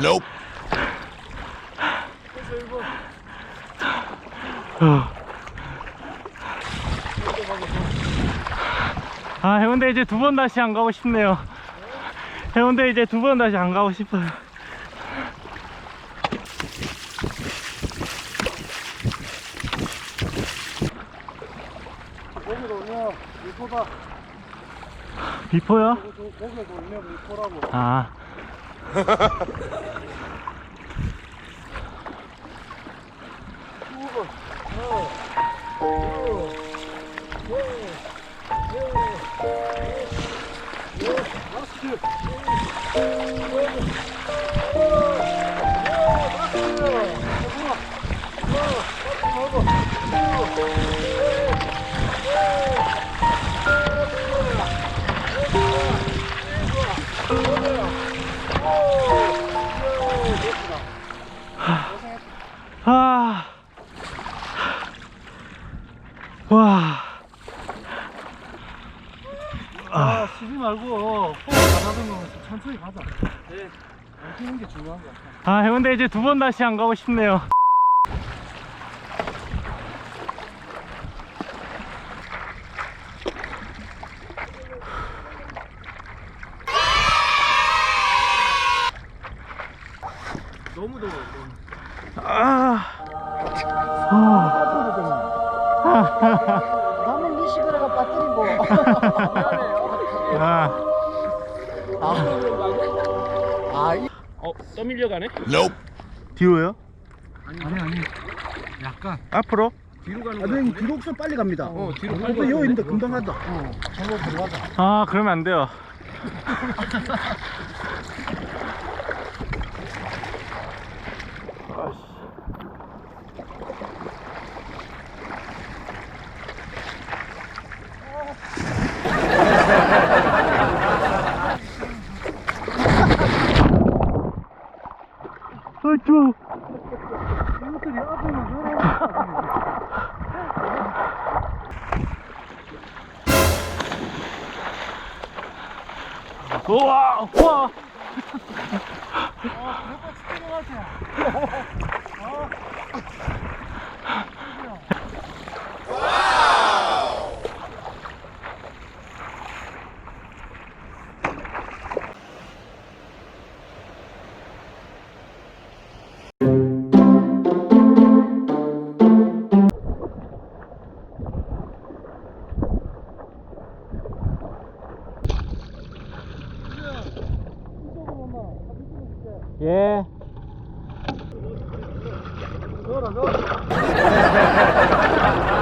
Nope. 아 해운대 이제 두 번 다시 안 가고 싶네요 해운대 이제 두 번 다시 안 가고 싶어요 거기로 오면 미포다. 비포요? 거기로 오면 미포라고. 아 Yeah. 아. 와. 아, 쉬지 말고 호흡 가다듬으면서 천천히 가자. 네. 안 뛰는 게 중요한 거야. 아, 해운대 이제 두 번 다시 안 가고 싶네요. 너무 더워. 아. 나는 미시그레가 빠뜨리고 아. 아 이- 어, 떠밀려 가네? Nope. 뒤로요? 아니, 아니, 아니. 약간 앞으로? 뒤로 가는 아. 네, 뒤로 없으면 빨리 갑니다 어, 뒤로 아, 빨리 근데 여기 있는데? 금방 가자 어, 절로 들어가자 아, 그러면 안 돼요. 아, 추워. 이것들이 가라. 우와, 우와. 예. 아.